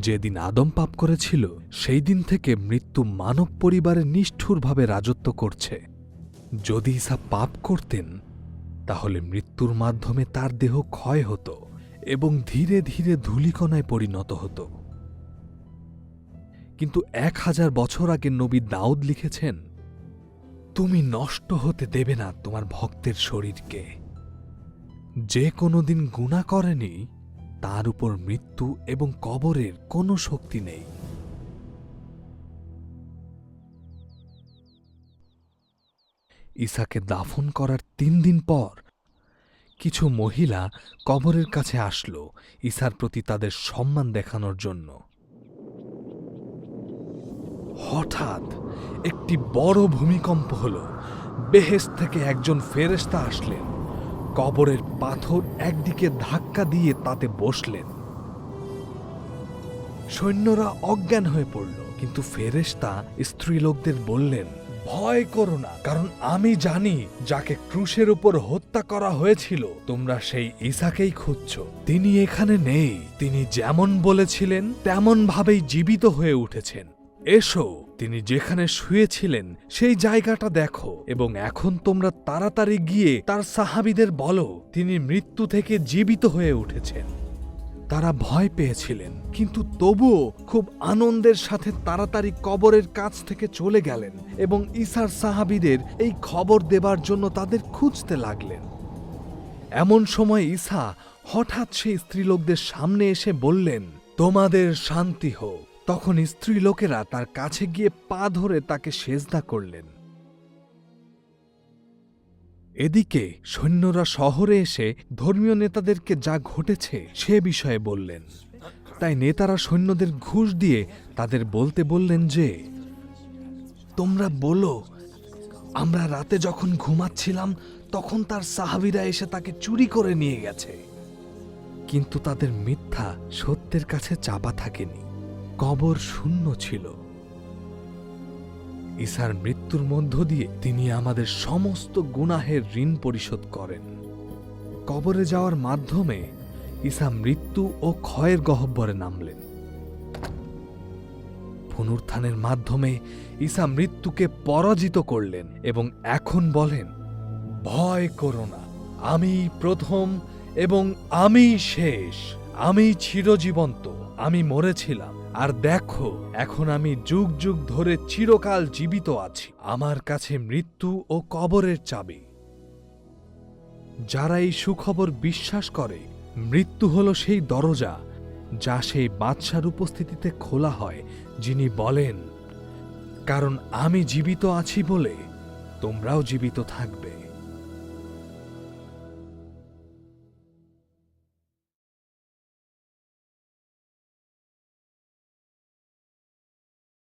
যেদিন আদম পাপ করেছিল সেই দিন থেকে মৃত্যু মানব পরিবারে নিষ্ঠুরভাবে রাজত্ব করছে। যদি ঈসা পাপ করতেন, তাহলে মৃত্যুর মাধ্যমে তার দেহ ক্ষয় হতো এবং ধীরে ধীরে ধূলিকণায় পরিণত হতো। কিন্তু এক হাজার বছর আগে নবী দাউদ লিখেছেন, তুমি নষ্ট হতে দেবে না তোমার ভক্তের শরীরকে। যে কোনোদিন গুণা করেনি তার উপর মৃত্যু এবং কবরের কোনো শক্তি নেই। ঈসাকে দাফন করার তিন দিন পর কিছু মহিলা কবরের কাছে আসলো ঈসার প্রতি তাদের সম্মান দেখানোর জন্য। হঠাৎ একটি বড় ভূমিকম্প হল। বেহেস থেকে একজন ফেরেশতা আসলেন। কবরের পাথর একদিকে ধাক্কা দিয়ে তাতে বসলেন। সৈন্যরা অজ্ঞান হয়ে পড়ল, কিন্তু ফেরেশতা স্ত্রীলোকদের বললেন, ভয় করো না, কারণ আমি জানি যাকে ক্রুশের উপর হত্যা করা হয়েছিল, তোমরা সেই ঈসাকেই খুঁজছ। তিনি এখানে নেই, তিনি যেমন বলেছিলেন তেমন ভাবেই জীবিত হয়ে উঠেছেন। এসো, তিনি যেখানে শুয়েছিলেন, সেই জায়গাটা দেখো, এবং এখন তোমরা তাড়াতাড়ি গিয়ে তার সাহাবিদের বলো, তিনি মৃত্যু থেকে জীবিত হয়ে উঠেছেন। তারা ভয় পেয়েছিলেন, কিন্তু তবুও খুব আনন্দের সাথে তাড়াতাড়ি কবরের কাছ থেকে চলে গেলেন, এবং ঈসার সাহাবিদের এই খবর দেবার জন্য তাদের খুঁজতে লাগলেন। এমন সময় ঈসা হঠাৎ সেই স্ত্রীলোকদের সামনে এসে বললেন, তোমাদের শান্তি হোক। তখন স্ত্রীলোকেরা তার কাছে গিয়ে পা ধরে তাকে সেজদা করলেন। এদিকে সৈন্যরা শহরে এসে ধর্মীয় নেতাদেরকে যা ঘটেছে সে বিষয়ে বললেন। তাই নেতারা সৈন্যদের ঘুষ দিয়ে তাদের বলতে বললেন যে, তোমরা বলো, আমরা রাতে যখন ঘুমাচ্ছিলাম, তখন তার সাহাবিরা এসে তাকে চুরি করে নিয়ে গেছে। কিন্তু তাদের মিথ্যা সত্যের কাছে চাপা থাকেনি। কবর শূন্য ছিল। ঈসার মৃত্যুর মধ্য দিয়ে তিনি আমাদের সমস্ত গুনাহের ঋণ পরিশোধ করেন। কবরে যাওয়ার মাধ্যমে ঈসা মৃত্যু ও ক্ষয়ের গহ্বরে নামলেন। পুনরুত্থানের মাধ্যমে ঈসা মৃত্যুকে পরাজিত করলেন এবং এখন বলেন, ভয় করো না, আমি প্রথম এবং আমি শেষ, আমি চিরজীবন্ত, আমি মরেছিলাম আর দেখো, এখন আমি যুগ যুগ ধরে চিরকাল জীবিত আছি। আমার কাছে মৃত্যু ও কবরের চাবি। যারা এই সুখবর বিশ্বাস করে, মৃত্যু হলো সেই দরজা যা সেই বাদশার উপস্থিতিতে খোলা হয়, যিনি বলেন, কারণ আমি জীবিত আছি বলে তোমরাও জীবিত থাকবে।